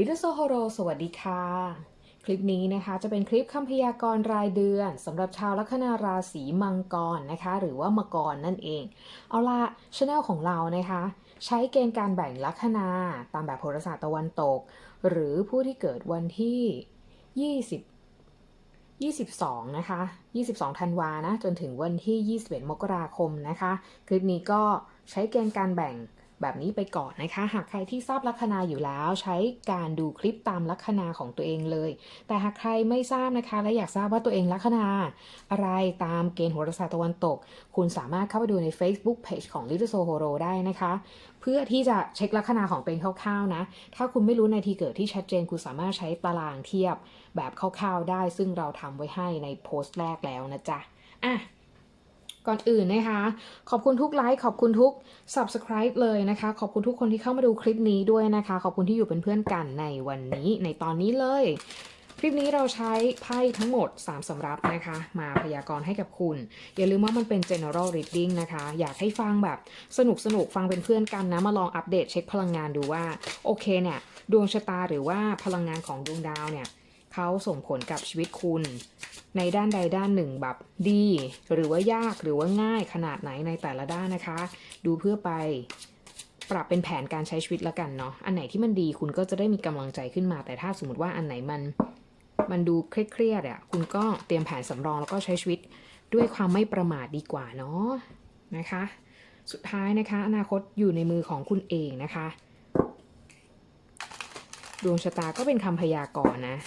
Little Sohoro สวัสดีค่ะ คลิปนี้นะคะจะเป็นคลิปคำพยากรณ์รายเดือนสำหรับชาวลัคนาราศีมังกรนะคะ หรือว่ามังกรนั่นเอง เอาละช anel ของเรานะคะ ใช้เกณฑ์การแบ่งลัคนาตามแบบโหราศาสตร์ตะวันตก หรือผู้ที่เกิดวันที่ 20 22 นะคะ 22 ธันวานะ จนถึงวันที่ 21 มกราคมนะคะ คลิปนี้ก็ใช้เกณฑ์การแบ่ง แบบนี้ไปก่อนนะคะ หากใครที่ทราบลัคนาอยู่แล้ว ใช้การดูคลิปตามลัคนาของตัวเองเลย แต่หากใครไม่ทราบนะคะ และอยากทราบว่าตัวเองลัคนา อะไรตามเกณฑ์โหราศาสตร์ตะวันตก คุณสามารถเข้าไปดูใน Facebook Page ของ Little Sohoro ได้นะคะ เพื่อที่จะเช็คลัคนาของตัวเองคร่าวๆนะ ถ้าคุณไม่รู้ในทีเกิดที่ชัดเจน คุณสามารถใช้ตารางเทียบแบบคร่าวๆได้ ซึ่งเราทำไว้ให้ในโพสต์แรกแล้วนะจ๊ะอะ ก่อนอื่นนะคะ ขอบคุณทุกไลค์ขอบคุณทุก subscribe เลยนะคะ ขอบคุณทุกคนที่เข้ามาดูคลิปนี้ด้วยนะคะ ขอบคุณที่อยู่เป็นเพื่อนกันในวันนี้ในตอนนี้เลย คลิปนี้เราใช้ไพ่ทั้งหมด 3สำรับนะคะ มาพยากรณ์ให้กับคุณ อย่าลืมว่ามันเป็น general reading นะคะ อยากให้ฟังแบบสนุกสนุกฟังเป็นเพื่อนกันนะ มาลองอัปเดตเช็คพลังงานดูว่า โอเคเนี่ยดวงชะตาหรือว่าพลังงานของดวงดาวเนี่ย เขาส่งผลกับชีวิตคุณ ในด้านใดด้านหนึ่งแบบดี หรือว่ายากหรือว่าง่ายขนาดไหนในแต่ละด้านนะคะ ดูเพื่อไปปรับเป็นแผนการใช้ชีวิตละกันเนาะ อันไหนที่มันดีคุณก็จะได้มีกำลังใจขึ้นมา แต่ถ้าสมมติว่าอันไหนมันมันดูเครียดๆอะคุณก็เตรียมแผนสำรองแล้วก็ใช้ชีวิตด้วยความไม่ประมาทดีกว่าเนาะนะคะ สุดท้ายนะคะ อนาคตอยู่ในมือของคุณเองนะคะ ดวงชะตาก็เป็นคำพยากรณ์นะ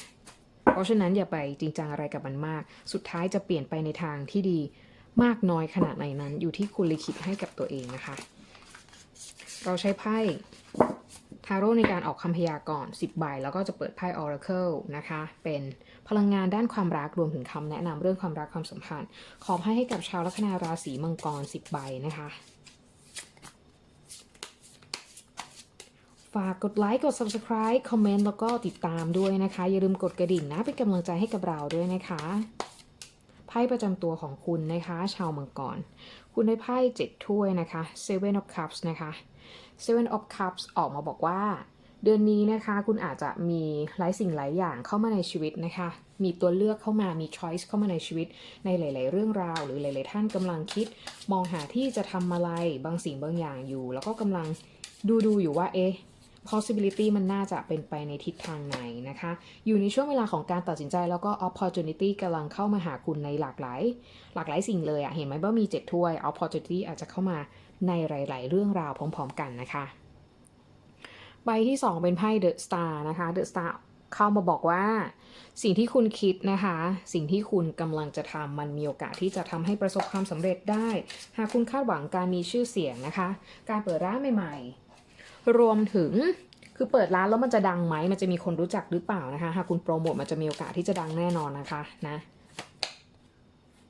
เพราะฉะนั้นอย่าไปจริงจังอะไรกับมันมาก สุดท้ายจะเปลี่ยนไปในทางที่ดีมากน้อยขนาดไหนนั้นอยู่ที่คุณลิขิตให้กับตัวเองนะคะ เราใช้ไพ่ทาโร่ในการออกคำพยากรณ์10 ใบ แล้วก็จะเปิดไพ่ Oracle นะคะ เป็นพลังงานด้านความรักรวมถึงคำแนะนำเรื่องความรักความสัมพันธ์ ขอให้ให้กับชาวลัคนาราศีมังกร 10 ใบนะคะ ฝากกดไลค์กด subscribe คอมเมนต์แล้วก็ติดตามด้วยนะคะ อย่าลืมกดกระดิ่งนะ เป็นกำลังใจให้กับเราด้วยนะคะไพ่ประจำตัวของคุณนะคะ ชาวมังกร คุณได้ไพ่เจ็ดถ้วยนะคะ Seven of Cups นะคะ Seven of Cups ออกมาบอกว่า เดือนนี้นะคะคุณอาจจะมีหลายสิ่งหลายอย่างเข้ามาในชีวิตนะคะ มีตัวเลือกเข้ามามี choice เข้ามาในชีวิตในหลาย ๆ เรื่องราว หรือหลาย ๆ ท่านกำลังคิด มองหาที่จะทำอะไรบางสิ่งบางอย่างอยู่ แล้วก็กำลังดูดูอยู่ว่าเอ๊ะ possibility มันน่าจะเป็นไปในทิศทางไหนนะคะ อยู่ในช่วงเวลาของการตัดสินใจแล้วก็ opportunity กำลังเข้ามาหาคุณในหลากหลาย หลากหลายสิ่งเลยอะเห็นไหมว่ามีเจ็ดถ้วย opportunity อาจจะเข้ามาในหลาย ๆ เรื่องราวพร้อม ๆ กันนะคะใบที่ 2 เป็นไพ่ The Star นะคะ The Star เข้ามาบอกว่า สิ่งที่คุณคิดนะคะ สิ่งที่คุณกำลังจะทำมันมีโอกาสที่จะทำให้ประสบความสำเร็จได้ หากคุณคาดหวังการมีชื่อเสียงนะคะ การเปิดร้านใหม่ ๆ รวมถึงคือเปิดร้านแล้วมันจะดังไหมมันจะมีคนรู้จักหรือเปล่านะคะหากคุณโปรโมทมันจะมีโอกาสที่จะดังแน่นอนนะคะนะ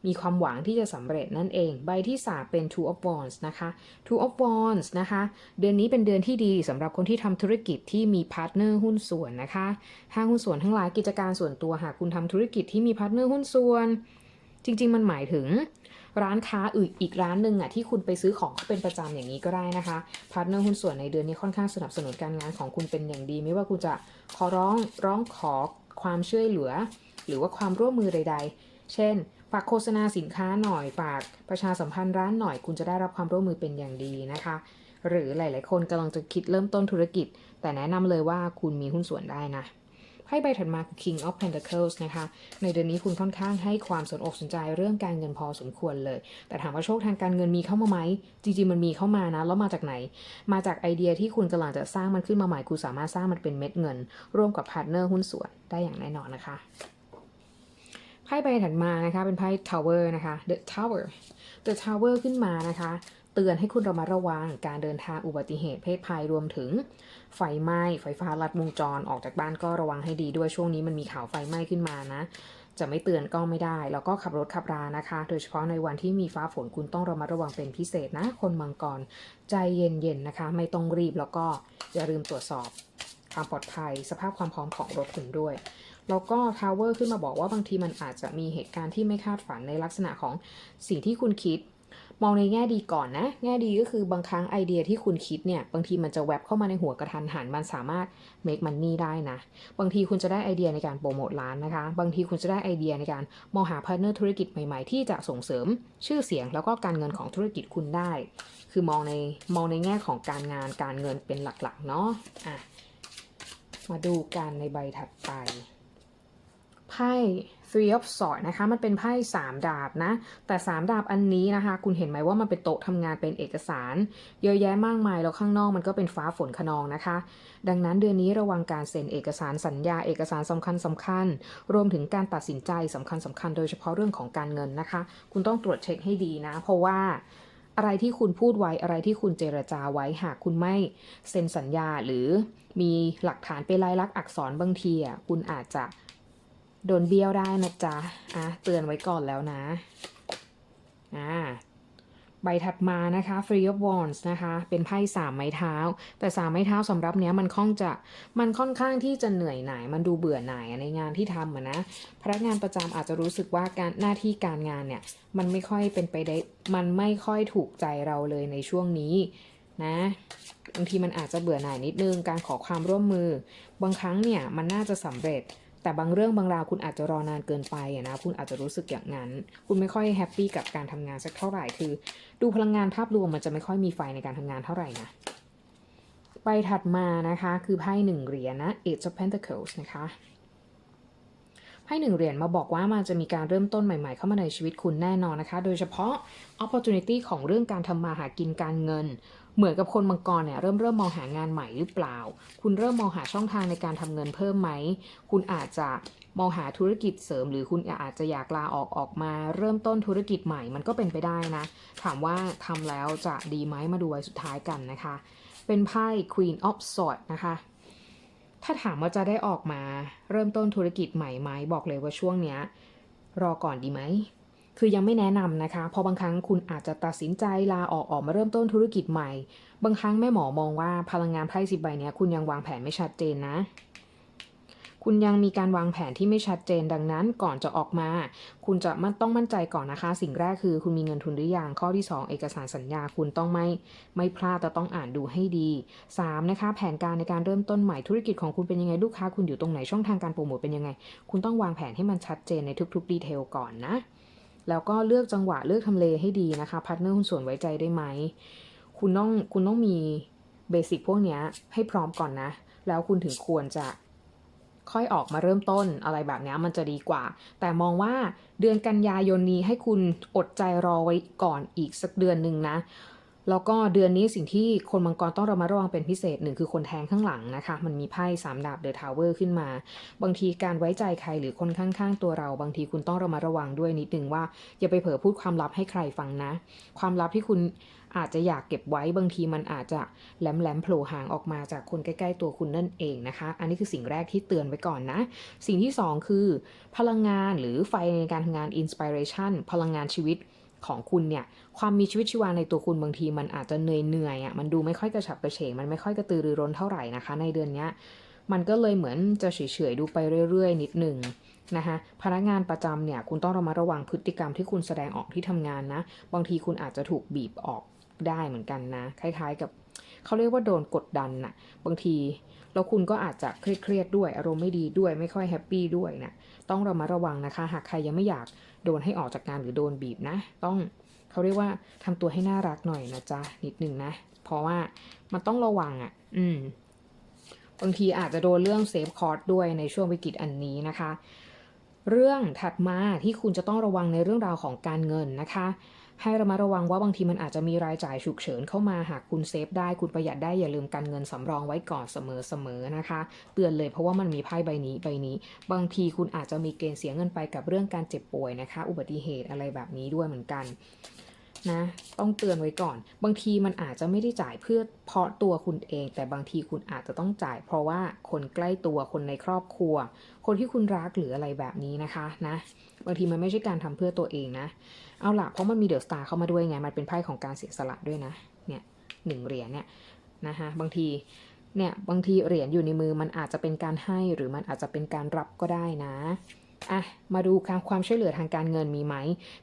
มีความหวังที่จะสำเร็จนั่นเอง ใบที่3เป็น Two of Wands นะคะ Two of Wands นะคะ เดือนนี้เป็นเดือนที่ดีสำหรับคนที่ทำธุรกิจที่มีพาร์ทเนอร์หุ้นส่วนนะคะห้างหุ้นส่วนทั้งหลายกิจการส่วนตัวหากคุณทำธุรกิจที่มีพาร์ทเนอร์หุ้นส่วน จริง ๆ มันหมายถึงร้านค้าอื่นอีกร้านหนึ่งอะที่คุณไปซื้อของเป็นประจำอย่างนี้ก็ได้นะคะพาร์ทเนอร์หุ้นส่วนในเดือนนี้ค่อนข้างสนับสนุนการงานของคุณเป็นอย่างดี ไม่ว่าคุณจะขอร้องร้องขอความช่วยเหลือ หรือว่าความร่วมมือใด ๆ เช่นฝากโฆษณาสินค้าหน่อยฝากประชาสัมพันธ์ร้านหน่อยคุณจะได้รับความร่วมมือเป็นอย่างดีนะคะ หรือหลาย ๆ คนกำลังจะคิดเริ่มต้นธุรกิจ แต่แนะนำเลยว่าคุณมีหุ้นส่วนได้นะ พ่ใบถัดมาคือ King of Pentacles นะคะ ในเดือนนี้คุณค่อนข้างให้ความสนอกสนใจเรื่องการเงินพอสมควรเลย แต่ถามว่าโชคทางการเงินมีเข้ามาไหม จริงๆมันมีเข้ามานะ แล้วมาจากไหน มาจากไอเดียที่คุณกำลังจะสร้างมันขึ้นมาใหม่ คุณสามารถสร้างมันเป็นเม็ดเงิน ร่วมกับพาร์ทเนอร์หุ้นส่วนได้อย่างแน่นอนนะคะ ไพ่ใบถัดมานะคะ เป็นไพ่ Tower นะคะ The Tower The Tower ขึ้นมานะคะ เตือนให้คุณระมัดระวังการเดินทางอุบัติเหตุเพศภัยรวมถึง ไฟไหม้ไฟฟ้าลัดวงจรออกจากบ้านก็ระวังให้ดีด้วยช่วงนี้มันมีข่าวไฟไหม้ขึ้นมานะ จะไม่เตือนก็ไม่ได้ แล้วก็ขับรถขับรานะคะ โดยเฉพาะในวันที่มีฟ้าฝนคุณต้องระมัดระวังเป็นพิเศษนะ คนมังกรใจเย็นๆนะคะ ไม่ต้องรีบแล้วก็อย่าลืมตรวจสอบความปลอดภัย สภาพความพร้อมของรถคุณด้วยแล้วก็ทาวเวอร์ขึ้นมาบอกว่าบางทีมันอาจจะมีเหตุการณ์ที่ไม่คาดฝันในลักษณะของสิ่งที่คุณคิด มองในแง่ดีก่อนนะ แง่ดีก็คือบางครั้งไอเดียที่คุณคิดเนี่ย บางทีมันจะแวบเข้ามาในหัวกระทันหัน มันสามารถ make money ได้นะ บางทีคุณจะได้ไอเดียในการโปรโมทร้านนะคะ บางทีคุณจะได้ไอเดียในการมองหาพาร์ทเนอร์ธุรกิจใหม่ๆ ที่จะส่งเสริมชื่อเสียงแล้วก็การเงินของธุรกิจคุณได้ คือมองในมองในแง่ของการงานการเงินเป็นหลักๆเนาะอะมาดูกันในใบถัดไปไพ่ three of swords นะคะ มันเป็นไพ่สามดาบนะ แต่สามดาบอันนี้นะคะ คุณเห็นไหมว่ามันเป็นโต๊ะทำงานเป็นเอกสาร เยอะแยะมากมาย แล้วข้างนอกมันก็เป็นฟ้าฝนขนองนะคะ ดังนั้นเดือนนี้ระวังการเซ็นเอกสารสัญญาเอกสารสำคัญสำคัญ รวมถึงการตัดสินใจสำคัญสำคัญ โดยเฉพาะเรื่องของการเงินนะคะ คุณต้องตรวจเช็คให้ดีนะ เพราะว่าอะไรที่คุณพูดไว้อะไรที่คุณเจรจาไว้หากคุณไม่เซ็นสัญญาหรือมีหลักฐานเป็นลายลักษณ์อักษรบางทีอะคุณอาจจะ โดนเบี้ยวได้นะจ๊ะอะเตือนไว้ก่อนแล้วนะอ่าใบถัดมานะคะ Free of Wands นะคะ เป็นไพ่สามไม้เท้า แต่สามไม้เท้าสำหรับเนี้ยมันค่อนจะมันค่อนข้างที่จะเหนื่อยหน่าย มันดูเบื่อหน่ายในงานที่ทำนะ พนักงานประจำอาจจะรู้สึกว่าการหน้าที่การงานเนี่ยมันไม่ค่อยเป็นไปได้ มันไม่ค่อยถูกใจเราเลยในช่วงนี้นะบางทีมันอาจจะเบื่อหน่ายนิดนึง การขอความร่วมมือ บางครั้งเนี่ยมันน่าจะสำเร็จ แต่บางเรื่องบางราวคุณอาจจะรอนานเกินไปอะนะคุณอาจจะรู้สึกอย่างนั้น คุณไม่ค่อยแฮปปี้กับการทำงานสักเท่าไหร่คือ ดูพลังงานภาพรวมมันจะไม่ค่อยมีไฟในการทำงานเท่าไหร่นะไปถัดมานะคะคือไพ่หนึ่งเหรียญนะ Eight of Pentacles นะคะไพ่หนึ่งเหรียญมาบอกว่ามันจะมีการเริ่มต้นใหม่ๆ เข้ามาในชีวิตคุณแน่นอนนะคะ โดยเฉพาะ opportunity ของเรื่องการทำมาหากินการเงิน เหมือนกับคนมังกรเนี่ยเริ่มเริ่มมองหางานใหม่หรือเปล่า คุณเริ่มมองหาช่องทางในการทำเงินเพิ่มไหม คุณอาจจะมองหาธุรกิจเสริม หรือคุณอาจจะอยากลาออกออกมา เริ่มต้นธุรกิจใหม่มันก็เป็นไปได้นะ ถามว่าทำแล้วจะดีไหมมาดูไว้สุดท้ายกันนะคะ เป็นไพ่ Queen of Swords นะคะถ้าถามว่าจะได้ออกมาเริ่มต้นธุรกิจใหม่ไหมบอกเลยว่าช่วงเนี้ยรอก่อนดีไหม คือยังไม่แนะนำนะคะ เพราะบางครั้งคุณอาจจะตัดสินใจลาออกออกมาเริ่มต้นธุรกิจใหม่ บางครั้งแม่หมอมองว่าพลังงานไพ่สิบใบเนี้ยคุณยังวางแผนไม่ชัดเจนนะคุณยังมีการวางแผนที่ไม่ชัดเจนดังนั้นก่อนจะออกมา คุณจะมันต้องมั่นใจก่อนนะคะ สิ่งแรกคือคุณมีเงินทุนหรือยังข้อที่ 2 เอกสารสัญญาคุณต้องไม่ไม่พลาดแต่ต้องอ่านดูให้ดี 3. นะคะ แผนการในการเริ่มต้นใหม่ธุรกิจของคุณเป็นยังไงลูกค้าคุณอยู่ตรงไหนช่องทางการโปรโมทเป็นยังไง คุณต้องวางแผนให้มันชัดเจนในทุกๆดีเทลก่อนนะ แล้วก็เลือกจังหวะเลือกทำเลให้ดีนะคะพาร์ทเนอร์คุณส่วนไว้ใจได้ไหม คุณต้องคุณต้องมีเบสิกพวกนี้ให้พร้อมก่อนนะ แล้วคุณถึงควรจะค่อยออกมาเริ่มต้นอะไรแบบนี้มันจะดีกว่า แต่มองว่าเดือนกันยายนนี้ให้คุณอดใจรอไว้ก่อนอีกสักเดือนหนึ่งนะ แล้วก็เดือนนี้สิ่งที่คนมังกรต้องระมัดระวังเป็นพิเศษหนึ่งคือคนแทงข้างหลังนะคะ มันมีไพ่สามดาบเดอะทาวเวอร์ขึ้นมา บางทีการไว้ใจใครหรือคนข้างๆตัวเรา บางทีคุณต้องระมัดระวังด้วยนิดนึงว่าอย่าไปเผลอพูดความลับให้ใครฟังนะ ความลับที่คุณอาจจะอยากเก็บไว้บางทีมันอาจจะแหลมๆโผล่ห่างออกมาจากคนใกล้ ๆ ตัวคุณนั่นเองนะคะ อันนี้คือสิ่งแรกที่เตือนไว้ก่อนนะ สิ่งที่สองคือ พลังงานหรือไฟในการทำงานอินสปิเรชันพลังงานชีวิต ของคุณเนี่ยความมีชีวิตชีวาในตัวคุณบางที มันอาจจะเหนื่อยเหนื่อยๆอะมันดูไม่ค่อยกระฉับกระเฉงมันไม่ค่อยกระตือรือร้นเท่าไหร่นะคะ ในเดือนนี้มันก็เลยเหมือนจะเฉยๆดูไปเรื่อยๆ นิดหนึ่งนะคะพนักงานประจำเนี่ยคุณต้องระมัดระวังพฤติกรรมที่คุณแสดงออกที่ทำงานนะ บางทีคุณอาจจะถูกบีบออกได้เหมือนกันนะ คล้ายๆกับเขาเรียกว่าโดนกดดันน่ะบางทีแล้วคุณก็อาจจะเครียดๆด้วย อารมณ์ไม่ดีด้วยไม่ค่อยแฮปปี้ด้วยนะต้องระมัดระวังนะคะ หากใครยังไม่อยาก โดนให้ออกจากงานหรือโดนบีบนะ ต้องเขาเรียกว่าทำตัวให้น่ารักหน่อยนะจ๊ะนิดนึงนะ เพราะว่ามันต้องระวังอะ่ะ อืมบางทีอาจจะโดนเรื่องเซฟคอร์ดด้วยในช่วงวิกฤตอันนี้นะคะ เรื่องถัดมาที่คุณจะต้องระวังในเรื่องราวของการเงินนะคะ ให้ระมัดระวังว่าบางทีมันอาจจะมีรายจ่ายฉุกเฉินเข้ามาหากคุณเซฟได้คุณประหยัดได้อย่าลืมการเงินสำรองไว้ก่อนเสมอๆนะคะ เตือนเลยเพราะว่ามันมีไพ่ใบนี้ใบนี้ บางทีคุณอาจจะมีเกณฑ์เสียเงินไปกับเรื่องการเจ็บป่วยนะคะ อุบัติเหตุอะไรแบบนี้ด้วยเหมือนกันนะต้องเตือนไว้ก่อน บางทีมันอาจจะไม่ได้จ่ายเพื่อเพราะตัวคุณเอง แต่บางทีคุณอาจจะต้องจ่าย เพราะว่าคนใกล้ตัวคนในครอบครัว คนที่คุณรักหรืออะไรแบบนี้นะคะนะบางทีมันไม่ใช่การทำเพื่อตัวเองนะ เอาล่ะเพราะมันมีเดอะสตาร์เข้ามาด้วยไง มันเป็นไพ่ของการเสียสละด้วยนะ เนี่ยหนึ่งเหรียญเนี่ยนะคะบางทีเนี่ยบางทีเหรียญอยู่ในมือมันอาจจะเป็นการให้หรือมันอาจจะเป็นการรับก็ได้นะอะมาดูการความช่วยเหลือทางการเงินมีไหม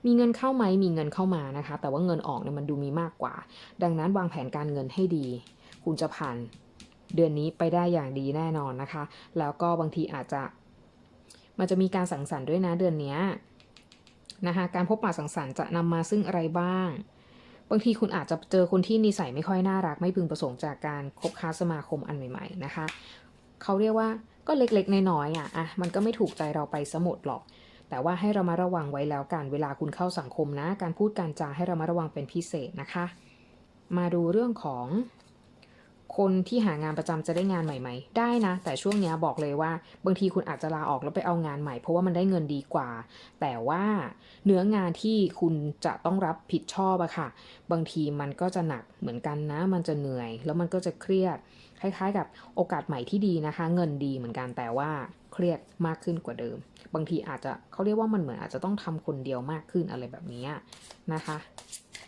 มีเงินเข้าไหมมีเงินเข้ามานะคะ แต่ว่าเงินออกเนี่ยมันดูมีมากกว่า ดังนั้นวางแผนการเงินให้ดี คุณจะผ่านเดือนนี้ไปได้อย่างดีแน่นอนนะคะ แล้วก็บางทีอาจจะมันจะมีการสังสรรค์ด้วยนะเดือนเนี้ย นะคะการพบปะสังสรรค์จะนำมาซึ่งอะไรบ้าง บางทีคุณอาจจะเจอคนที่นิสัยไม่ค่อยน่ารัก ไม่พึงประสงค์จากการคบค้าสมาคมอันใหม่ ๆ นะคะ เขาเรียกว่าก็เล็กๆน้อยๆอะอะมันก็ไม่ถูกใจเราไปสมดหรอก แต่ว่าให้เรามาระวังไว้แล้วกันเวลาคุณเข้าสังคมนะ การพูดการจาให้เรามาระวังเป็นพิเศษนะคะ มาดูเรื่องของ คนที่หางานประจำจะได้งานใหม่ๆได้นะ แต่ช่วงนี้บอกเลยว่า บางทีคุณอาจจะลาออกแล้วไปเอางานใหม่ เพราะว่ามันได้เงินดีกว่า แต่ว่าเนื้องานที่คุณจะต้องรับผิดชอบอะค่ะ บางทีมันก็จะหนักเหมือนกันนะ มันจะเหนื่อย แล้วมันก็จะเครียด คล้ายๆ กับโอกาสใหม่ที่ดีนะคะ เงินดีเหมือนกันแต่ว่าเครียดมากขึ้นกว่าเดิม บางทีอาจจะเขาเรียกว่ามันเหมือนอาจจะต้องทำคนเดียวมากขึ้นอะไรแบบนี้นะคะ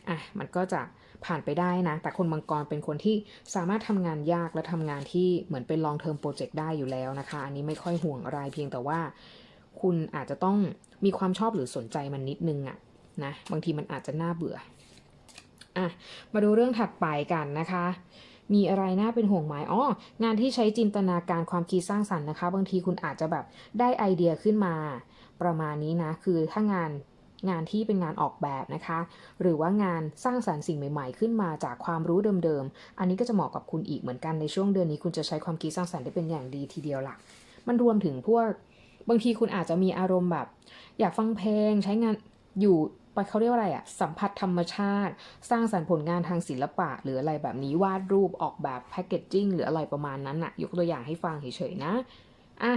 อะมันก็จะ ผ่านไปได้นะ แต่คนมังกรเป็นคนที่สามารถทำงานยากและทำงานที่เหมือนเป็น long term project ได้อยู่แล้วนะคะ อันนี้ไม่ค่อยห่วงอะไรเพียงแต่ว่า คุณอาจจะต้องมีความชอบหรือสนใจมันนิดนึงอะนะบางทีมันอาจจะน่าเบื่ออะมาดูเรื่องถัดไปกันนะคะมีอะไรน่าเป็นห่วงไหมอ๋อ งานที่ใช้จินตนาการความคิดสร้างสรรค์นะคะ บางทีคุณอาจจะแบบได้ไอเดียขึ้นมาประมาณนี้นะ คือถ้างาน งานที่เป็นงานออกแบบนะคะ หรือว่างานสร้างสรรค์สิ่งใหม่ ๆ ขึ้นมาจากความรู้เดิมๆ อันนี้ก็จะเหมาะกับคุณอีกเหมือนกันในช่วงเดือนนี้คุณจะใช้ความคิดสร้างสรรค์ได้เป็นอย่างดีทีเดียวล่ะ มันรวมถึงพวกบางทีคุณอาจจะมีอารมณ์แบบ อยากฟังเพลงใช้งานอยู่ไปเขาเรียกว่าอะไรอะสัมผัสธรรมชาติ สร้างสรรค์ผลงานทางศิลปะ หรืออะไรแบบนี้วาดรูปออกแบบแพคเกจจิ้งหรืออะไรประมาณนั้นอะยกตัวอย่างให้ฟังเฉยๆนะอะ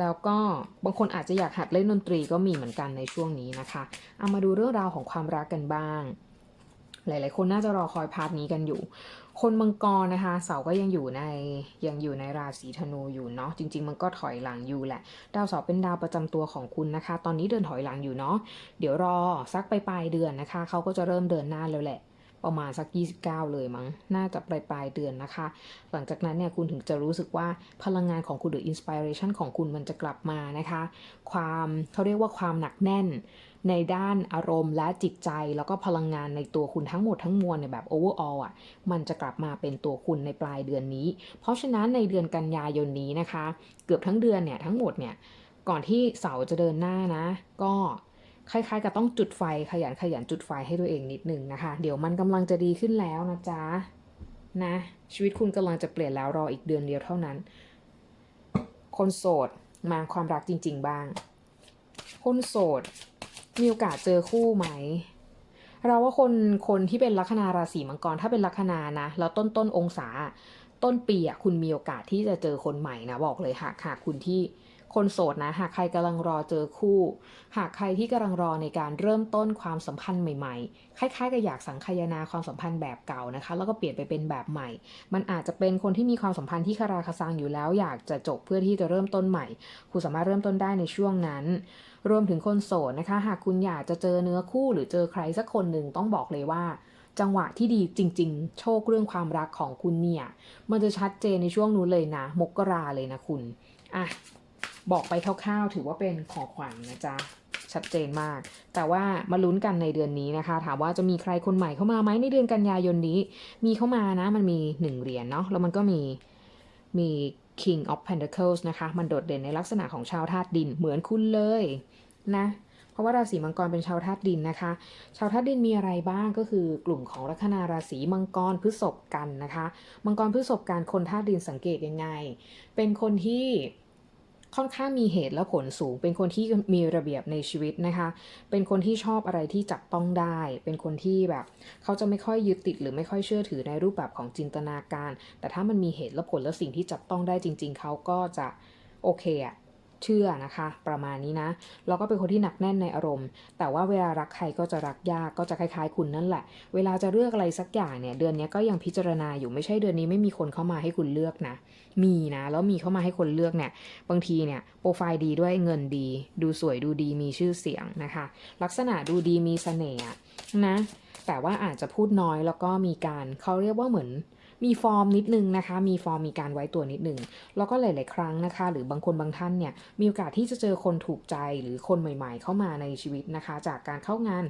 แล้วก็บางคนอาจจะอยากหัดเล่นดนตรีก็มีเหมือนกันในช่วงนี้นะคะ เอามาดูเรื่องราวของความรักกันบ้าง หลาย ๆ คนน่าจะรอคอยพาร์ทนี้กันอยู่ คนมังกรนะคะ เสาก็ยังอยู่ในยังอยู่ในราศีธนูอยู่เนาะ จริง ๆ มันก็ถอยหลังอยู่แหละ ดาวเสาร์เป็นดาวประจำตัวของคุณนะคะ ตอนนี้เดินถอยหลังอยู่เนาะ เดี๋ยวรอสักไปปลายเดือนนะคะ เขาก็จะเริ่มเดินหน้าแล้วแหละ ประมาณสัก 29 เลยมั้ง น่าจะปลายปลายเดือนนะคะ หลังจากนั้นเนี่ยคุณถึงจะรู้สึกว่าพลังงานของคุณหรืออินสปิเรชันของคุณมันจะกลับมานะคะ ความเขาเรียกว่าความหนักแน่นในด้านอารมณ์และจิตใจแล้วก็พลังงานในตัวคุณทั้งหมดทั้งมวลเนี่ยแบบ overall อะมันจะกลับมาเป็นตัวคุณในปลายเดือนนี้ เพราะฉะนั้นในเดือนกันยายนนี้นะคะ เกือบทั้งเดือนเนี่ยทั้งหมดเนี่ยก่อนที่เสาร์จะเดินหน้านะ ก็ คล้ายๆ กับต้องจุดไฟขยันขยันจุดไฟให้ตัวเองนิดนึงนะคะ เดี๋ยวมันกำลังจะดีขึ้นแล้วนะจ๊ะนะ ชีวิตคุณกำลังจะเปลี่ยนแล้วรออีกเดือนเดียวเท่านั้น คนโสดมาความรักจริง ๆ บ้าง คนโสดมีโอกาสเจอคู่ไหม เราว่าคนคนที่เป็นลัคนาราศีมังกรถ้าเป็นลัคนานะแล้วต้นต้นองศาต้นปีอะคุณมีโอกาสที่จะเจอคนใหม่นะบอกเลยหากหากคุณที่ คนโสดนะ หากใครกำลังรอเจอคู่ หากใครที่กำลังรอในการเริ่มต้นความสัมพันธ์ใหม่ๆ คล้ายๆกับอยากสังคายนาความสัมพันธ์แบบเก่านะคะ แล้วก็เปลี่ยนไปเป็นแบบใหม่ มันอาจจะเป็นคนที่มีความสัมพันธ์ที่คาราคาซังอยู่แล้ว อยากจะจบเพื่อที่จะเริ่มต้นใหม่ คุณสามารถเริ่มต้นได้ในช่วงนั้น รวมถึงคนโสดนะคะ หากคุณอยากจะเจอเนื้อคู่ หรือเจอใครสักคนหนึ่งต้องบอกเลยว่าจังหวะที่ดีจริง ๆ โชคเรื่องความรักของคุณเนี่ย มันจะชัดเจนในช่วงนู้นเลยนะ มกราเลยนะคุณ อะ บอกไปคร่าวๆ ถือว่าเป็นของขวัญนนะจ๊ะชัดเจนมาก แต่ว่ามาลุ้นกันในเดือนนี้นะคะ ถามว่าจะมีใครคนใหม่เข้ามาไหมในเดือนกันยายนนี้ มีเข้ามานะ มันมีหนึ่งเหรียญเนาะ แล้วมันก็มีมี King of Pentacles นะคะ มันโดดเด่นในลักษณะของชาวธาตุดินเหมือนคุณเลยนะ เพราะว่าราศีมังกรเป็นชาวธาตุดินนะคะ ชาวธาตุดินมีอะไรบ้างก็คือกลุ่มของลัคนาราศีมังกรพฤษภกันนะคะ มังกรพฤษภกันคนธาตุดินสังเกตยังไง เป็นคนที่ ค่อนข้างมีเหตุและผลสูง เป็นคนที่มีระเบียบในชีวิตนะคะ เป็นคนที่ชอบอะไรที่จับต้องได้ เป็นคนที่แบบ เขาจะไม่ค่อยยึดติดหรือไม่ค่อยเชื่อถือในรูปแบบของจินตนาการ แต่ถ้ามันมีเหตุและผลและสิ่งที่จับต้องได้จริง ๆ เขาก็จะโอเคอะ เชื่อนะคะ ประมาณนี้นะแล้วก็เป็นคนที่หนักแน่นในอารมณ์ แต่ว่าเวลารักใครก็จะรักยากก็จะคล้ายๆ คุณนั่นแหละ เวลาจะเลือกอะไรสักอย่างเนี่ย เดือนนี้ก็ยังพิจารณาอยู่ไม่ใช่เดือนนี้ไม่มีคนเข้ามาให้คุณเลือกนะ มีนะ แล้วมีเข้ามาให้คนเลือกเนี่ย บางทีเนี่ยโปรไฟล์ดีด้วยเงินดี ดูสวยดูดีมีชื่อเสียงนะคะ ลักษณะดูดีมีเสน่ห์นะ แต่ว่าอาจจะพูดน้อยแล้วก็มีการเขาเรียกว่าเหมือน มีฟอร์มนิดนึงนะคะ มีฟอร์มมีการไว้ตัวนิดนึง แล้วก็หลาย ๆ ครั้งนะคะ หรือบางคนบางท่านเนี่ย มีโอกาสที่จะเจอคนถูกใจหรือคนใหม่ ๆ เข้ามาในชีวิตนะคะ จากการเข้างาน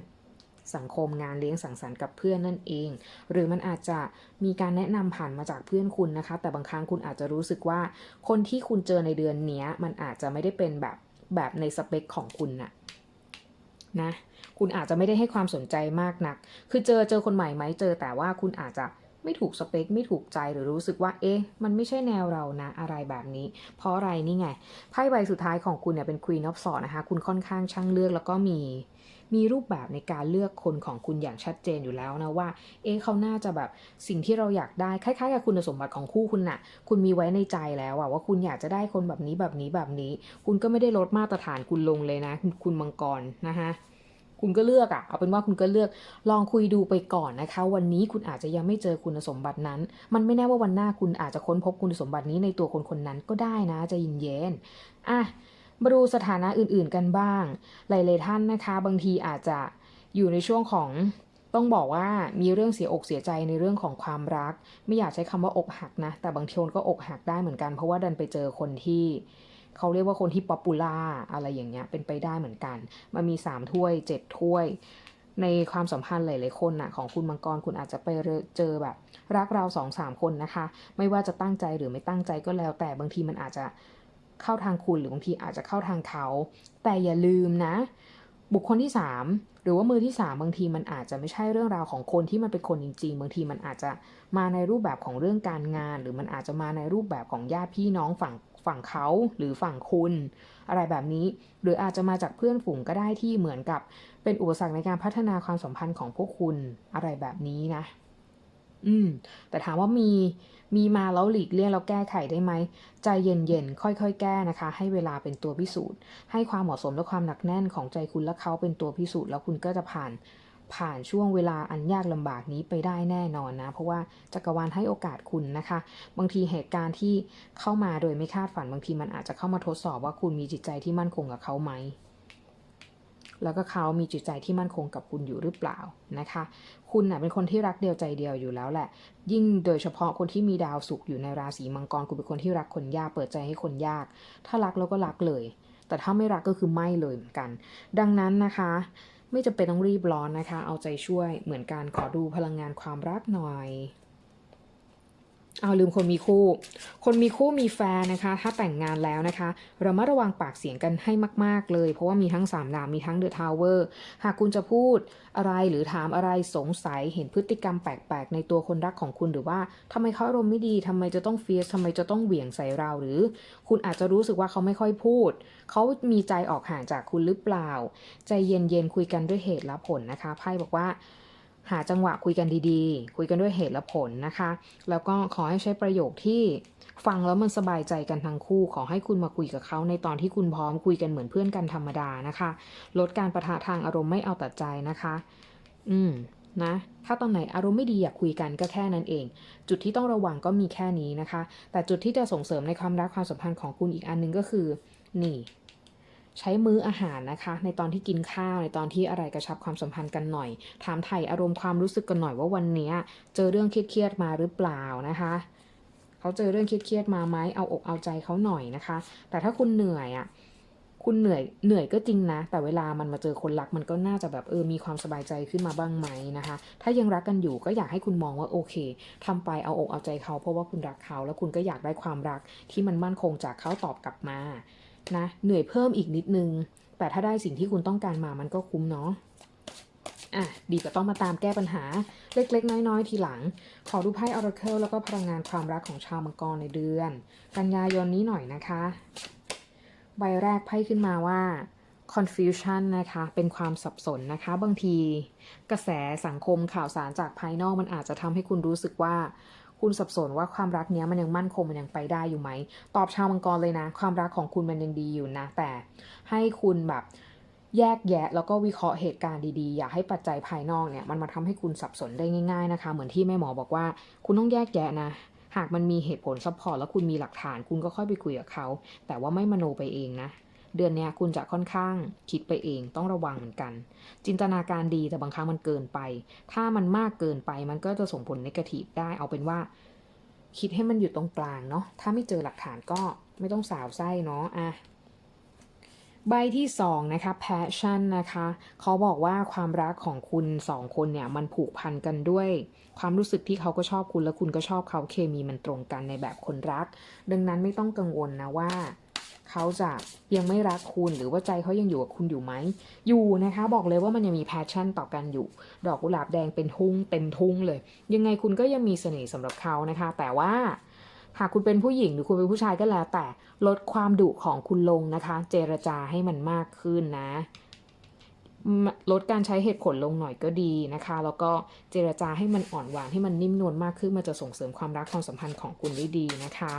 สังคมงานเลี้ยงสังสรรค์กับเพื่อนนั่นเอง หรือมันอาจจะมีการแนะนำผ่านมาจากเพื่อนคุณนะคะ แต่บางครั้งคุณอาจจะรู้สึกว่า คนที่คุณเจอในเดือนนี้มันอาจจะไม่ได้เป็นแบบแบบในสเปคของคุณน่ะนะคุณอาจจะไม่ได้ให้ความสนใจมากนัก คือเจอเจอคนใหม่ไหมเจอแต่ว่าคุณอาจจะ ไม่ถูกสเปคไม่ถูกใจหรือรู้สึกว่าเอ๊ะมันไม่ใช่แนวเรานะอะไรแบบนี้ เพราะอะไรนี่ไงไพ่ใบสุดท้ายของคุณเนี่ยเป็น Queen of Swords นะคะ คุณค่อนข้างช่างเลือกแล้วก็มีมีรูปแบบในการเลือกคนของคุณอย่างชัดเจนอยู่แล้วนะว่า เอ๊ะเขาน่าจะแบบสิ่งที่เราอยากได้คล้ายๆกับคุณสมบัติของคู่คุณน่ะ คุณมีไว้ในใจแล้วอะว่าคุณอยากจะได้คนแบบนี้แบบนี้แบบนี้ คุณก็ไม่ได้ลดมาตรฐานคุณลงเลยนะ คุณมังกรนะคะ คุณก็เลือกอะเอาเป็นว่าคุณก็เลือกลองคุยดูไปก่อนนะคะ วันนี้คุณอาจจะยังไม่เจอคุณสมบัตินั้น มันไม่แน่ว่าวันหน้าคุณอาจจะค้นพบคุณสมบัตินี้ในตัวคนคนนั้นก็ได้นะจะเย็นอะมาดูสถานะอื่นๆกันบ้าง หลายๆท่านนะคะ บางทีอาจจะอยู่ในช่วงของต้องบอกว่ามีเรื่องเสียอกเสียใจในเรื่องของความรัก ไม่อยากใช้คำว่าอกหักนะ แต่บางทีก็อกหักได้เหมือนกัน เพราะว่าดันไปเจอคนที่ เขาเรียกว่าคนที่ป๊อปปูล่าอะไรอย่างเงี้ยเป็นไปได้เหมือนกัน มันมี 3 ถ้วย 7 ถ้วย ในความสัมพันธ์หลายๆคนน่ะของคุณมังกรคุณอาจจะไปเจอแบบ รักเราสองสามคนนะคะ ไม่ว่าจะตั้งใจหรือไม่ตั้งใจก็แล้ว แต่บางทีมันอาจจะเข้าทางคุณหรือบางทีอาจจะเข้าทางเขา แต่อย่าลืมนะ บุคคลที่ 3 หรือว่ามือที่ 3 บางทีมันอาจจะไม่ใช่เรื่องราวของคนที่มันเป็นคนจริง ๆ บางทีมันอาจจะมาในรูปแบบของเรื่องการงาน หรือมันอาจจะมาในรูปแบบของญาติพี่น้องฝั่ง ฝั่งเขาหรือฝั่งคุณ อะไรแบบนี้ หรืออาจจะมาจากเพื่อนฝูงก็ได้ที่เหมือนกับเป็นอุปสรรคในการพัฒนาความสัมพันธ์ของพวกคุณอะไรแบบนี้นะ อืม แต่ถามว่ามีมีมาแล้วหลีกเลี่ยงแล้วแก้ไขได้ไหม ใจเย็นๆ ค่อยๆ แก้นะคะ ให้เวลาเป็นตัวพิสูจน์ ให้ความเหมาะสมและความหนักแน่นของใจคุณและเขาเป็นตัวพิสูจน์แล้วคุณก็จะผ่าน ผ่านช่วงเวลาอันยากลำบากนี้ไปได้แน่นอนนะ เพราะว่าจักรวาลให้โอกาสคุณนะคะ บางทีเหตุการณ์ที่เข้ามาโดยไม่คาดฝันบางทีมันอาจจะเข้ามาทดสอบว่าคุณมีจิตใจที่มั่นคงกับเขาไหมแล้วก็เขามีจิตใจที่มั่นคงกับคุณอยู่หรือเปล่านะคะ คุณน่ะเป็นคนที่รักเดียวใจเดียวอยู่แล้วแหละ ยิ่งโดยเฉพาะคนที่มีดาวศุกร์อยู่ในราศีมังกรคุณเป็นคนที่รักคนยากเปิดใจให้คนยาก ถ้ารักแล้วก็รักเลย แต่ถ้าไม่รักก็คือไม่เลยเหมือนกัน ดังนั้นนะคะ ไม่จำเป็นต้องรีบร้อนนะคะ เอาใจช่วยเหมือนการขอดูพลังงานความรักหน่อย เอาลืมคนมีคู่ คนมีคู่มีแฟนนะคะ ถ้าแต่งงานแล้วนะคะ เรามาระวังปากเสียงกันให้มาก ๆ เลย เพราะว่ามีทั้ง3ดาบมีทั้งเดอะทาวเวอร์ หากคุณจะพูดอะไรหรือถามอะไรสงสัยเห็นพฤติกรรมแปลก ๆ ในตัวคนรักของคุณหรือว่าทำไมเขาอารมณ์ไม่ดีทำไมจะต้องเฟียสทำไมจะต้องเหวี่ยงใส่เราหรือ คุณอาจจะรู้สึกว่าเขาไม่ค่อยพูด เขามีใจออกห่างจากคุณหรือเปล่า ใจเย็นๆคุยกันด้วยเหตุและผลนะคะไพ่บอกว่า หาจังหวะคุยกันดีๆ คุยกันด้วยเหตุและผลนะคะ แล้วก็ขอให้ใช้ประโยคที่ฟังแล้วมันสบายใจกันทั้งคู่ ขอให้คุณมาคุยกับเขาในตอนที่คุณพร้อมคุยกันเหมือนเพื่อนกันธรรมดานะคะ ลดการประทะทางอารมณ์ไม่เอาแต่ใจนะคะ อืมนะถ้าตอนไหนอารมณ์ไม่ดีอยากคุยกันก็แค่นั้นเอง จุดที่ต้องระวังก็มีแค่นี้นะคะ แต่จุดที่จะส่งเสริมในความรักความสัมพันธ์ของคุณอีกอันหนึงก็คือ นี่ ใช้มื้ออาหารนะคะ ในตอนที่กินข้าวในตอนที่อะไรกระชับความสัมพันธ์กันหน่อย ถามไถ่อารมณ์ความรู้สึกกันหน่อยว่าวันนี้เจอเรื่องเครียดๆมาหรือเปล่านะคะเขาเจอเรื่องเครียดๆมาไหมเอาอกเอาใจเขาหน่อยนะคะ แต่ถ้าคุณเหนื่อยอะ่ะคุณเหนื่อยเหนื่อยก็จริงนะ แต่เวลามันมาเจอคนรักมันก็น่าจะแบบเออมีความสบายใจขึ้นมาบ้างไหมนะคะ ถ้ายังรักกันอยู่ก็อยากให้คุณมองว่าโอเคทำไปเอาอกเอาใจเขาเพราะว่าคุณรักเขา แล้วคุณก็อยากได้ความรักที่มันมั่นคงจากเขาตอบกลับมา นะ เหนื่อยเพิ่มอีกนิดนึง แต่ถ้าได้สิ่งที่คุณต้องการมามันก็คุ้มเนาะอะดีกว่ต้องมาตามแก้ปัญหาเล็กๆ น้อยๆ ทีหลัง ขอดูไพ่ Oracle แล้วก็พลังงานความรักของชาวมังกรในเดือน กันยายนนี้หน่อยนะคะ ใบแรกไพ่ขึ้นมาว่า confusion นะคะ เป็นความสับสนนะคะ บางที กระแสสังคมข่าวสารจากภายนอกมันอาจจะทำให้คุณรู้สึกว่า คุณสับสนว่าความรักเนี้ยมันยังมั่นคงมันยังไปได้อยู่ไหม ตอบชาวมังกรเลยนะ ความรักของคุณมันยังดีอยู่นะ แต่ให้คุณแบบแยกแยะแล้วก็วิเคราะห์เหตุการณ์ดีๆ อย่าให้ปัจจัยภายนอกเนี่ยมันมาทำให้คุณสับสนได้ง่าย ๆนะคะ เหมือนที่แม่หมอบอกว่า คุณต้องแยกแยะนะ หากมันมีเหตุผลซัพพอร์ตแล้วคุณมีหลักฐาน คุณก็ค่อยไปคุยกับเขา แต่ว่าไม่มโนไปเองนะ เดือนนี้คุณจะค่อนข้างคิดไปเองต้องระวังเหมือนกัน จินตนาการดีแต่บางครั้งมันเกินไป ถ้ามันมากเกินไปมันก็จะส่งผลนกาทีฟได้เอาเป็นว่า คิดให้มันอยู่ตรงกลางเนาะถ้าไม่เจอหลักฐานก็ไม่ต้องสาวไส้เนาะอะใบที่สองนะคะ passion นะคะเขาบอกว่าความรักของคุณสองคนเนี่ยมันผูกพันกันด้วย ความรู้สึกที่เขาก็ชอบคุณและคุณก็ชอบเขาเคมีมันตรงกันในแบบคนรัก ดังนั้นไม่ต้องกังวลนะว่า เขาจะยังไม่รักคุณหรือว่าใจเขายังอยู่กับคุณอยู่ไหม อยู่นะคะ บอกเลยว่ามันยังมี passion ต่อกันอยู่ ดอกกุหลาบแดงเป็นทุ่งเต็มทุ่งเลย ยังไงคุณก็ยังมีเสน่ห์สำหรับเขานะคะ แต่ว่าหากคุณเป็นผู้หญิงหรือคุณเป็นผู้ชายก็แล้วแต่ ลดความดุของคุณลงนะคะ เจรจาให้มันมากขึ้นนะ ลดการใช้เหตุผลลงหน่อยก็ดีนะคะ แล้วก็เจรจาให้มันอ่อนหวานให้มันนิ่มนวลมากขึ้นมันจะส่งเสริมความรักความสัมพันธ์ของคุณได้ดีนะคะ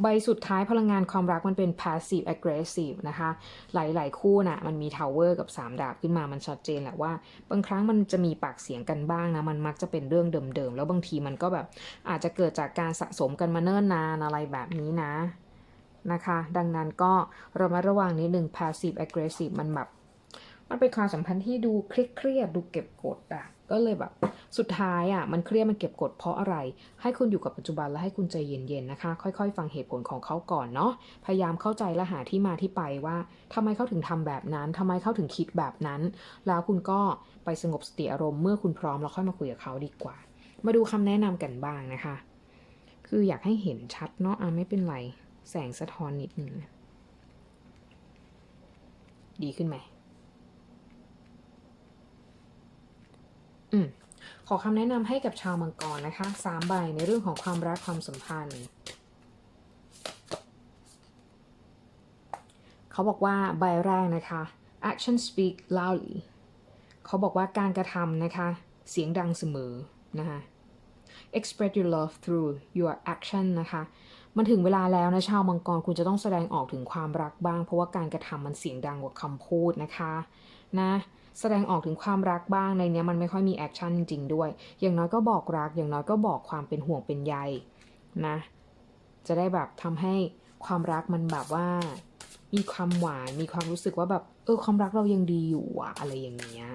ใบสุดท้ายพลังงานความรักมันเป็น passive aggressive นะคะ หลาย ๆ คู่น่ะมันมี tower กับ 3 ดาบขึ้นมามันชัดเจนแหละว่า บางครั้งมันจะมีปากเสียงกันบ้างนะ มันมักจะเป็นเรื่องเดิม ๆ แล้วบางทีมันก็แบบอาจจะเกิดจากการสะสมกันมาเนิ่นนานอะไรแบบนี้นะนะคะ ดังนั้นก็ระมัดระวังนิดนึง passive aggressive มันแบบ มันเป็นความสัมพันธ์ที่ดูเครียดๆดูเก็บกดอะ ก็เลยแบบสุดท้ายอะมันเครียดมันเก็บกดเพราะอะไร ให้คุณอยู่กับปัจจุบันและให้คุณใจเย็นๆนะคะ ค่อยๆ ฟังเหตุผลของเขาก่อนเนาะพยายามเข้าใจและหาที่มาที่ไปว่าทำไมเขาถึงทำแบบนั้นทำไมเขาถึงคิดแบบนั้น แล้วคุณก็ไปสงบสติอารมณ์เมื่อคุณพร้อมแล้วค่อยมาคุยกับเขาดีกว่า มาดูคำแนะนำกันบ้างนะคะ คืออยากให้เห็นชัดเนาะอะไม่เป็นไรแสงสะท้อนนิดนึงดีขึ้นไหม อืมขอคำแนะนำให้กับชาวมังกรนะคะสามใบในเรื่องของความรักความสัมพันธ์ เขาบอกว่าใบแรกนะคะ action speak loudly เขาบอกว่าการกระทำนะคะ เสียงดังเสมอนะคะ express your love through your action นะคะ มันถึงเวลาแล้วนะชาวมังกรคุณจะต้องแสดงออกถึงความรักบ้าง เพราะว่าการกระทำมันเสียงดังกว่าคำพูดนะคะ นะ แสดงออกถึงความรักบ้างในเนี้ยมันไม่ค่อยมีแอคชั่นจริงๆด้วย อย่างน้อยก็บอกรัก อย่างน้อยก็บอกความเป็นห่วงเป็นใยนะ จะได้แบบทำให้ความรักมันแบบว่า มีความหวานมีความรู้สึกว่าแบบเออความรักเรายังดีอยู่อะอะไรอย่างเงี้ย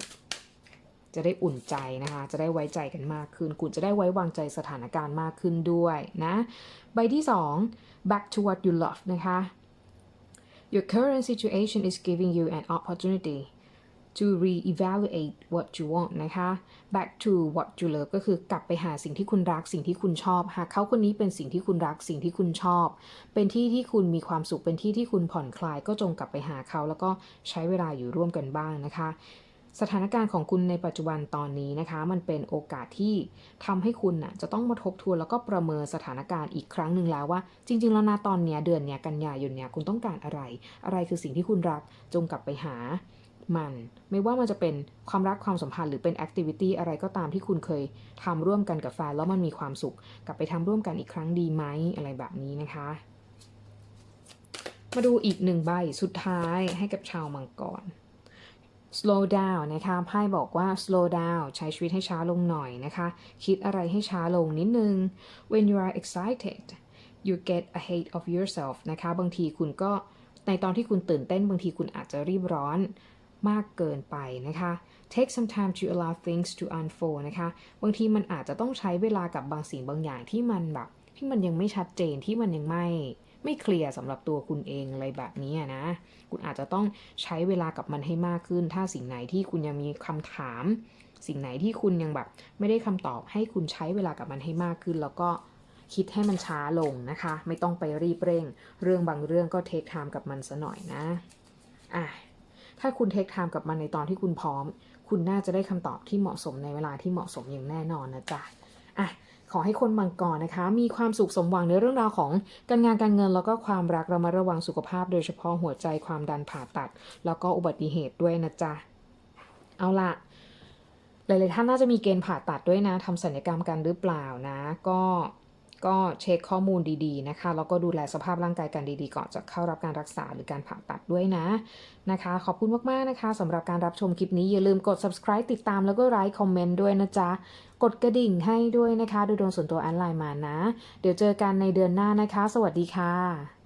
จะได้อุ่นใจนะคะ จะได้ไว้ใจกันมากขึ้น คุณจะได้ไว้วางใจสถานการณ์มากขึ้นด้วยนะ ใบที่ 2 back to what you love นะคะ your current situation is giving you an opportunity to re-evaluate what you want นะคะ back to what you love ก็คือกลับไปหาสิ่งที่คุณรักสิ่งที่คุณชอบ หากเขาคนนี้เป็นสิ่งที่คุณรักสิ่งที่คุณชอบ เป็นที่ที่คุณมีความสุขเป็นที่ที่คุณผ่อนคลาย ก็จงกลับไปหาเขา แล้วก็ใช้เวลาอยู่ร่วมกันบ้างนะคะสถานการณ์ของคุณในปัจจุบันตอนนี้นะคะ มันเป็นโอกาสที่ทำให้คุณน่ะจะต้องมาทบทวนแล้วก็ประเมินสถานการณ์อีกครั้งหนึ่งแล้วว่า จริง ๆ แล้วนะตอนเนี้ยเดือนเนี้ยกันยายนเนี้ยคุณต้องการอะไร อะไรคือสิ่งที่คุณรักจงกลับไปหา มัน ไม่ว่ามันจะเป็นความรักความสัมพันธ์หรือเป็นแอคทิวิตี้อะไรก็ตามที่คุณเคยทำร่วมกันกับแฟนแล้วมันมีความสุข กลับไปทำร่วมกันอีกครั้งดีไหมอะไรแบบนี้นะคะ มาดูอีกหนึ่งใบสุดท้ายให้กับชาวมังกร slow down นะคะไพ่บอกว่า slow down ใช้ชีวิตให้ช้าลงหน่อยนะคะ คิดอะไรให้ช้าลงนิดนึง when you are excited you get ahead of yourself นะคะ บางทีคุณก็ในตอนที่คุณตื่นเต้นบางทีคุณอาจจะรีบร้อน มากเกินไปนะคะ take some time to allow things to unfold นะคะ บางทีมันอาจจะต้องใช้เวลากับบางสิ่งบางอย่างที่มันแบบที่มันยังไม่ชัดเจนที่มันยังไม่ไม่เคลียร์สำหรับตัวคุณเองอะไรแบบนี้นะ คุณอาจจะต้องใช้เวลากับมันให้มากขึ้น ถ้าสิ่งไหนที่คุณยังมีคำถาม สิ่งไหนที่คุณยังแบบ ไม่ได้คำตอบให้คุณใช้เวลากับมันให้มากขึ้น แล้วก็คิดให้มันช้าลงนะคะ ไม่ต้องไปรีบเร่ง เรื่องบางเรื่องก็เทคไทม์กับมันซะหน่อยนะ อะ ถ้าคุณเทคไทม์กับมันในตอนที่คุณพร้อม คุณน่าจะได้คำตอบที่เหมาะสมในเวลาที่เหมาะสมอย่างแน่นอนนะจ๊ะอะขอให้คนมังกรนะคะ มีความสุขสมหวังในเรื่องราวของการงานการเงิน แล้วก็ความรักเรามาระวังสุขภาพ โดยเฉพาะหัวใจความดันผ่าตัด แล้วก็อุบัติเหตุด้วยนะจ๊ะเอาละหลายๆท่านน่าจะมีเกณฑ์ผ่าตัดด้วยนะทำศัลยกรรมกันหรือเปล่านะ ก็ ก็เช็คข้อมูลดีๆนะคะแล้วก็ดูแลสภาพร่างกายกันดีๆ ก่อนจะเข้ารับการรักษาหรือการผ่าตัดด้วยนะนะคะ ขอบคุณมากๆนะคะสำหรับการรับชมคลิปนี้อย่าลืมกด subscribe ติดตามแล้วก็ไลค์คอมเมนต์ด้วยนะจ๊ะ กดกระดิ่งให้ด้วยนะคะ โดยโดนส่วนตัวแอนไลน์มานะ เดี๋ยวเจอกันในเดือนหน้านะคะ สวัสดีค่ะ